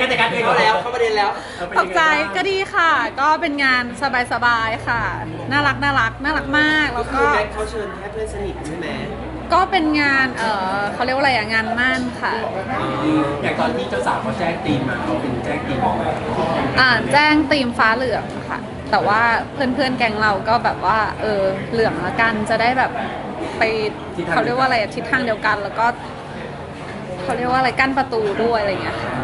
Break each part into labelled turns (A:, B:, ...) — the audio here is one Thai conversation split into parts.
A: กันแต่กันเอง
B: เข้าแล้วเข้าประเด็นแล้ว
A: เออเป็น
C: ต
A: ยัง
C: ก
A: ไง
C: ใจ
A: บ้าง
C: ก็ดีค่ะ ก็เป็นงานสบายๆค่ะ น่ารักน่ารักน่ารักมาก
B: ก็
C: แล้ว
B: คื
C: ก็
B: อแม็กเขาเชิญแค่เพื่อนสนิทใช่ไหม
C: ก็เป็นงาน เออเขาเรียกว่าอะไรอะงานมั่นค่ะ
A: อย่างตอนที่เจ้าสาวเขาแจ้งตีมมาเขาเป็นแจ้งตีมออกมา
C: อ่าแจ้งตีมฟ้าเหลืองค่ะ แต่ว่าเพื่อนๆแกงเราก็แบบว่า เออเหลืองละกันจะได้แบบไปเขาเรียกว่าอะไรอะทิศทางเดียวกัน แล้วก็เขาเรียกว่าอะไรกั้นประตูด้วยอะไรอย่างเงี้ยค่ะ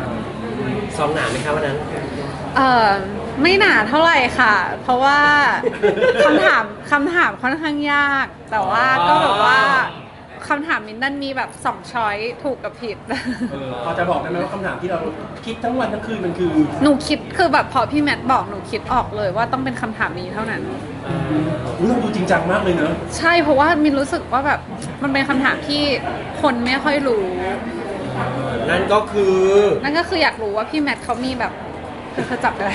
B: ซ้อมหนาไหมคะวันนั้น
C: เออไม่หนาเท่าไหร่ค่ะ เพราะว่าคำถามคำถามค่อนข้างยาก แต่ว่าก็แบบว่าคำถามมินดันมีแบบสองช้อยถูกกับผิด
A: เออพอจะบอกได้ไหมว่าคำถามที่เราคิดทั้งวันทั้งคืนมันคือ
C: หนูคิดคือแบบพอพี่แมทบอกหนูคิดออกเลยว่าต้องเป็นคำถามนี้เท่านั้น
A: อุ๊ยเราดูจริงจังมากเลยเนอะ
C: ใช่เพราะว่ามินรู้สึกว่าแบบมันเป็นคำถามที่คนไม่ค่อยรู้
B: นั่น ก็คือ
C: นั่นก็คืออยากรู้ว่าพี่แมทเขามีแบบเธอจับอะไร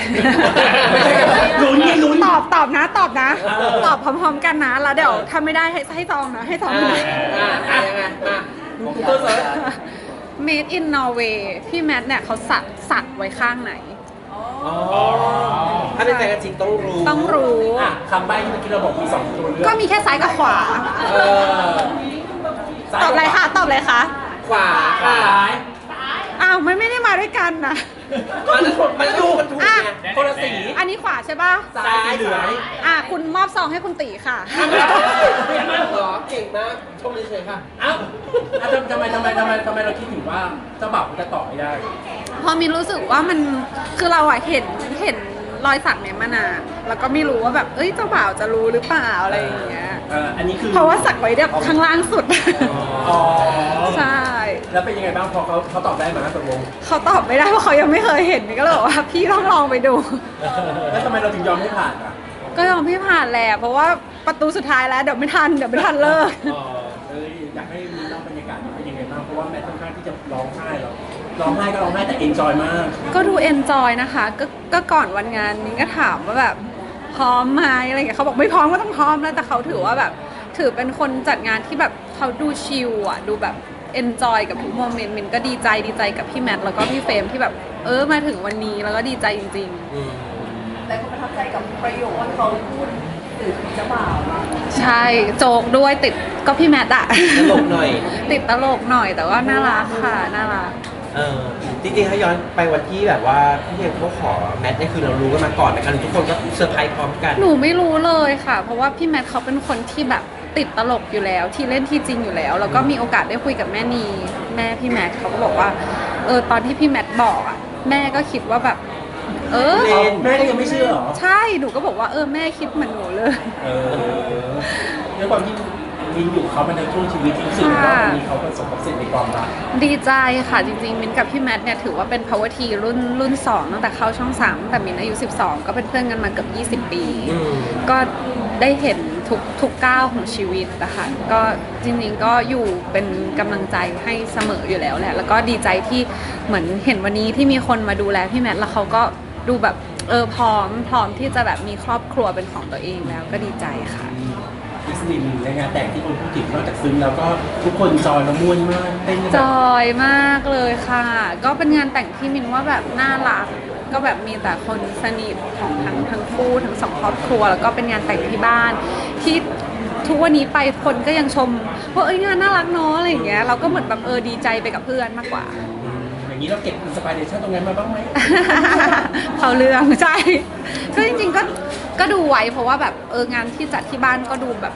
A: ลุ้นไงลุ้น
C: ตอบตอบนะตอบนะ
A: เออ
C: ตอบพร้อมๆกันนะแล้วเดี๋ยวถ้าไม่ได้ให้ให้ตองนะ ให้ตอง
B: อ่า
C: นะ
B: อ่าอ่ายังไงมาตัวเสริม
C: Made in Norway พี่แมทเนี่ยเขาสักสักไว้ข้างไหน
B: อ๋อถ้าเป็นแฟนกันจริงต้องรู้
C: ต้องรู้
A: อะคำใบ้ที่เมื่อกี้เราบอกมีสองตัวเลือก
C: ก็มีแค่ซ้ายกับขวา
B: เออ
A: ซ้าย
C: ตอบอะไรคะตอบอะไรคะ
B: ขวาค่ะ
A: ซ้าย
C: อ้าวมันไม่ได้มาด้วยกันนะ
B: มันมันถูกมันถูก
C: อะ
B: ไง
A: คนละสี
C: อันนี้ขวาใช่ป่ะ
A: ซ้ายสีเหลือง
C: อะคุณมอบซองให้คุณตีค่ะ
B: เหรอเก่งมากชมเฉยๆค่ะ
A: เอ้าอะทำไมทำไมทำไมทำไมเราคิดถึงว่าเจ้าบ่าวเขาจะตอบไม่ได้
C: พอมินรู้สึกว่ามันคือเราอะเห็นเห็นรอยสักเนี่ยมานานแล้วก็ไม่รู้ว่าแบบเอ้ยเจ้าบ่าวจะรู้หรือเปล่าอะไรอย่างเงี้ย
A: เอออันนี้คือ
C: เพราะว่าสักไว้แบบข้างล่างสุด
A: อ๋อ
C: ใช่
A: แล้วเป็นยังไงบ้างพอเขาเขาตอบได้ไหมตกลง
C: เขาตอบไม่ได้เพราะเขายังไม่เคยเห็นมินก็เลยบอกว่าพี่ต้องลองไปดู
A: แล้วทำไมเราถึงยอมให้ผ่านอะ
C: ก็ยอมพี่ผ่านแหละเพราะว่าประตูสุดท้ายแล้วเดี๋ยวไม่ทันเดี๋ยวไม่ทันเลิก
A: อ๋อเอ้ยอยากให้มีเล่าบรรยากาศเป็นยังไงบ้างเพราะว่าแม่ค่อนข้างที่จะร้องไห้แล้วร้องไห้ก็ร้องไห้แต่เอนจอยมาก
C: ก็ดูเอนจอยนะคะก็ก็ก่อนวันงานมินก็ถามว่าแบบพร้อมไหมอะไรอย่างเงี้ยเขาบอกไม่พร้อมก็ต้องพร้อมแล้วแต่เขาถือว่าแบบ ถือเป็นคนจัดงานที่แบบเขาดูชิลอะดูแบบ เอนจอยกับทุกโมเมนต์มินก็ดีใจดีใจกับพี่แมทแล้วก็พี่เฟรมที่แบบ เออมาถึงวันนี้แล้วก็ดีใจจริง
D: แต่คนประทับใจกับประโยคที่เขาพูดถึงเจ้าบ่าว
C: ๆใช่โจกด้วยติดก็พี่แมทอะ
B: ตลกหน่อย
C: ติดตลกหน่อยแต่ว่าน่ารักค่ะน่ารัก
B: เออจริงๆถ้าย้อนไปวันที่แบบว่าพี่เพียงเขาขอแมทนี่คือเรารู้กันมาก่อนไหมคะหรือทุกคนก็เซอร์ไพรส์พร้อมกัน
C: หนูไม่รู้เลยค่ะ เพราะว่าพี่แมทเขาเป็นคนที่แบบ ติดตลกอยู่แล้ว ที่เล่นที่จริงอยู่แล้ว แล้วก็มีโอกาสได้คุยกับแม่นีแม่พี่แมทเขาก็บอกว่า เออตอนที่พี่แมทบอกอะแม่ก็คิดว่าแบบ เออ
A: อ๋อแม่ก็ยังไม่เชื่อเหรอ
C: ใช่หนูก็บอกว่าเออแม่คิดเหมือนหนูเลย
A: เออด้วยความที่มินอยู่เขาเป็นในช่วงชีวิตที่รู้สึกว่าวันนี้เขาประสบความสำเร็จในความรัก
C: ดีใจค่ะจริงๆ มินกับพี่แมทเนี่ยถือว่าเป็น power t รุ่นรุ่น 2 ตั้งแต่เข้าช่อง3ตั้งแต่มินอายุ 12 ก็เป็นเพื่อนกันมาเกือบ 20 ปี
B: อืม
C: ก็ได้เห็น ทุกทุกก้าวของชีวิตนะคะก็จริงๆก็อยู่เป็นกำลังใจให้เสมออยู่แล้วแหละแล้วก็ดีใจที่เหมือนเห็นวันนี้ที่มีคนมาดูแลพี่แมทแล้วเขาก็ดูแบบเออพร้อมพร้อมที่จะแบบมีครอบครัวเป็นของตัวเองแล้วก็ดีใจค่ะ
A: อิสลินในงานแต่งที่คนพูดถึงนอกจากซึ้งแล้วก็ทุกคนจอยและม่วนมากเต้นกัน
C: จ
A: แบบ
C: อยมากเลยค่ะ ก็เป็นงานแต่งที่มินว่าแบบน่ารัก ก็แบบมีแต่คนสนิทของทั้งทั้งคู่ทั้งสองครอบครัว แล้วก็เป็นงานแต่งที่บ้าน ที่ทุกวันนี้ไปคนก็ยังชมว่าเอ้ยงานน่ารักเนาะอะไรอย่างเงี้ยเราก็เหมือนแบบเออดีใจไปกับเพื่อนมากกว่า
A: อย่างนี้เราเก็บอินสปิเรชันตรงนั้นมาบ้างไหม
C: เขาเรื่องใช่ก็จริงๆก็ก็ดูไว้เพราะว่าแบบเอองานที่จัดที่บ้านก็ดูแบบ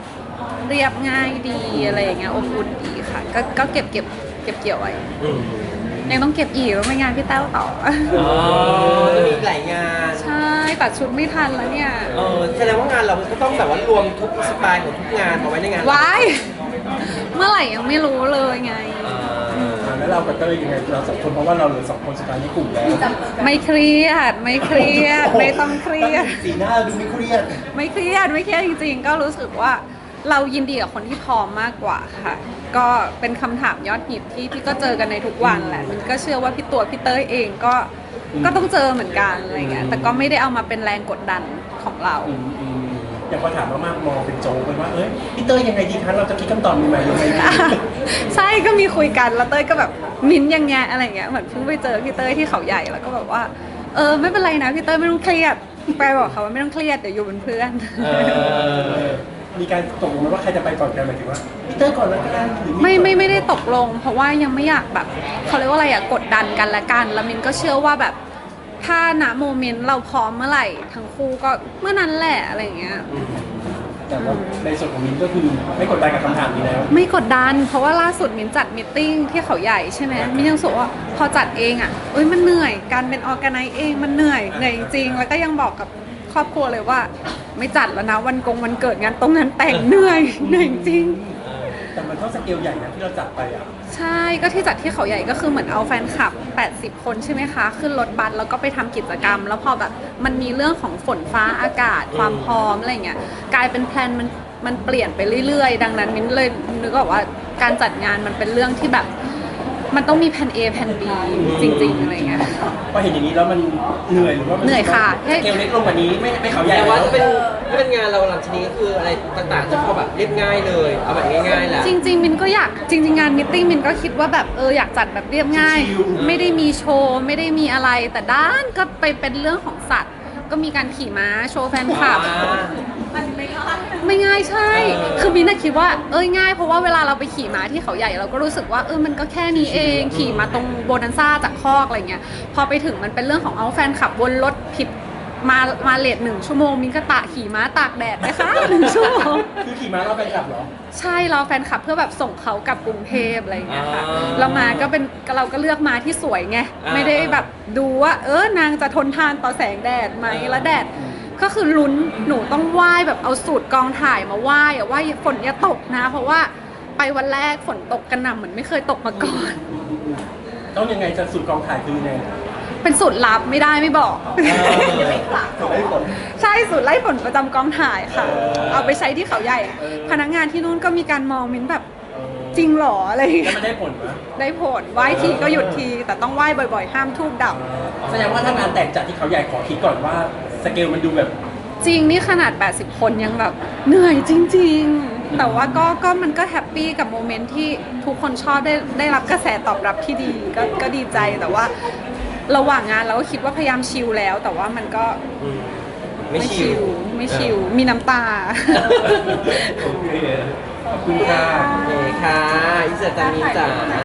C: เรียบง่ายดีอะไรอย่างเงี้ยอบอุ่นดีค่ะ ก็ก็เก็บเก็บเก็บเกี่ยวไว้
B: อืม
C: ยังต้องเก็บอีกต้องไปงานพี่แต้วต่อ
B: อ๋อจะมีอีกหลายงาน
C: ใช่ตัดชุดไม่ทันแล้วเนี่ย
B: เออแสดงว่างานเราก็ต้องแบบว่ารวมทุกสไตล์ของทุกงานมาไว้ในงาน
C: ว้ายเมื่อไหร่ยังไม่รู้เลยไง
B: เออ
A: อ่าแล้วเรากับเต้ยยังไงเราสองคนเพราะว่าเราเหลือสองคนสุดท้ายในกลุ่มแล้ว
C: ไม่เครียด ไม่เครียด ไม่ต้องเครียด
A: สีหน้าดูไม่เครียด
C: ไม่เครียดไม่เครียดจริงๆ ก็รู้สึกว่า เรายินดีกับคนที่พร้อมมากกว่าค่ะ ก็เป็นคำถามยอดฮิตที่ที่ก็เจอกันในทุกวันแหละมันก็เชื่อว่าพี่ตัวพี่เต้ยเองก็ก็ต้องเจอเหมือนกันอะไรเงี้ยแต่ก็ไม่ได้เอามาเป็นแรงกดดันของเรา
A: อืมอืมอย่างพอถามมากๆมองเป็นโจกไปว่า เอ้ยพี่เต้ยยังไงดีคะเราจะคิดคำตอบใหม่ๆยังไงดี
C: ใช่ก็มีคุยกันแล้วเต้ยก็แบบมิ้นท์ยังไงอะไรเงี้ยเหมือนเพิ่งไปเจอพี่เต้ยที่เขาใหญ่แล้วก็แบบว่า เออไม่เป็นไรนะพี่เต้ยไม่ต้องเครียดไปบอกเขาว่าไม่ต้องเครียดเดี๋ยวอยู่เป็นเพื่อน
B: เออ
A: มีการตกลงไหมว่าใครจะไปก่อนกันหมายถึงว่าพี่เตอร์ก่อนแล้วกันหรือ
C: ไม่ไม่ไม่ได้ตกลง เพราะว่ายังไม่อยากแบบเขาเรียกว่าอะไรอะกดดันกันละกัน แล้วมินก็เชื่อว่าแบบถ้าณโมเมนต์เราพร้อมเมื่อไหร่ทั้งคู่ก็เมื่อนั้นแหละอะไรอย่างเงี้ย
A: แต่ว่าในส่วนของมินก็คือไม่กดดันกับคำถามนี้แล้ว
C: ไม่กดดัน เพราะว่าล่าสุดมินจัดมิทติ้งที่เขาใหญ่ใช่ไหมมินยังรู้สึกว่าพอจัดเองอะเอ้ยมันเหนื่อย การเป็นออแกไนซ์เองมันเหนื่อยเหนื่อยจริงๆแล้วก็ยังบอกกับ ครอบครัวเลยว่า ไม่จัดแล้วนะวันกงวันเกิดงานตรงงานแต่งเหนื่อยเหนื่อยจริง
A: แต่มันเท่าสเกลใหญ่นะที่เราจัดไปอะ
C: ใช่ก็ที่จัดที่เขาใหญ่ก็คือเหมือนเอาแฟนคลับ 80 คนใช่ไหมคะ ขึ้นรถบัสแล้วก็ไปทำกิจกรรม แล้วพอแบบมันมีเรื่องของฝนฟ้าอากาศ ความพร้อมอะไรเงี้ยกลายเป็นแพลนมันมันเปลี่ยนไปเรื่อยๆ ดังนั้นมิ้นเลยนึกออกว่าการจัดงานมันเป็นเรื่องที่แบบ มันต้องมีแผน A แผน B จริง ๆ อะไรเงี้ย
A: พอเห็นอย่างนี้แล้วมันเหนื่อยหรือว่ามั
C: เหนื่อยค่ะ
A: สเกลเล็กลงกว่านี้ไม่ไม่เขาใหญ่
B: แต่
A: แล้
B: ว่าวถ้าเป็นถ้าเป็นงานเราหลังจากนี้ก็คืออะไรต่างๆจะพอแบบเรียบง่ายเลย เอาแบบง่ายๆแหละ
C: จริง ๆ มินก็อยากจริง ๆ งานมิทติ้งมินก็คิดว่าแบบเอออยากจัดแบบเรียบง่าย ไม่ได้มีโชว์ ไม่ได้มีอะไรแต่ด้านก็ไปเป็นเรื่องของสัตว์ ก็มีการขี่ม้าโชว์แฟนคลับ
D: มันไม่ง่าย
C: ไม่ง่ายใช่
B: เออ
C: คือมินน่ะคิดว่าเอ้ยง่ายเพราะว่าเวลาเราไปขี่ม้าที่เขาใหญ่เราก็รู้สึกว่าเออมันก็แค่นี้เองขี่มาตรงโบนันซ่าจากคอกอะไรเงี้ยพอไปถึงมันเป็นเรื่องของเอาแฟนขับวนรถผิดมามาเลทหนึ่งชั่วโมงมินก็ตะขี่ม้าตากแดดนะคะหนึ่งชั่วโมง
A: คือขี่ม้าเราไปกลับเหรอ
C: ใช่เราแฟนคลับเพื่อแบบส่งเขากลับกรุงเทพอะไรอย่างเงี้ยค่ะ
B: อ่า
C: เรามาก็เป็นเราก็เลือกมาที่สวยไง
B: อ่า
C: ไม่ได้แบบดูว่า เออนางจะทนทานต่อแสงแดดไหม
B: อ่า
C: แล้วแดด ก็คือลุ้นหนูต้องไหว้แบบเอาสูตรกองถ่ายมาไหว้อะว่าฝนอย่าตกนะ เพราะว่าไปวันแรกฝนตกกระหน่ำเหมือนไม่เคยตกมาก่อน
A: ต้องยังไงจะสูตรกองถ่ายคือยังไง
C: เป็นสูตรลับไม่ได้ไม่บอก
D: ไม่กลับ
A: ไม่ผล
C: ใช่สูตรไล่ฝนประจำกองถ่ายค่ะ
A: เออ
C: เอาไปใช้ที่เขาใหญ่
A: เออ
C: พนักงานที่นู่นก็มีการมองมิ้นแบบจริงเหรออะไรอย่าง
A: แล้ว
C: เงี้ย
A: มันได้ผลไหม
C: ได้ผลไหว้ทีก็หยุดที แต่ต้องไหว้บ่อยๆ ห้ามทูบดับ
A: แสดงว่าถ้างานแต่งจัดที่เขาใหญ่ขอคิดก่อนว่า สเกลมันดูแบบ
C: จริงนี่ขนาด 80 คนยังแบบเหนื่อยจริง ๆ แต่ว่าก็ก็มันก็แฮปปี้กับโมเมนต์ที่ทุกคนชอบได้ได้รับกระแสตอบรับที่ดีก็ก็ดีใจแต่ว่าระหว่างงานเราก็คิดว่าพยายามชิลแล้ว แต่ว่ามันก็
B: อืมไม่ชิว
C: ไม่ชิลมีน้ำตา
A: โอเคขอบคุณค่ะ
B: โอเคค่ะอิสระจามีจ๋า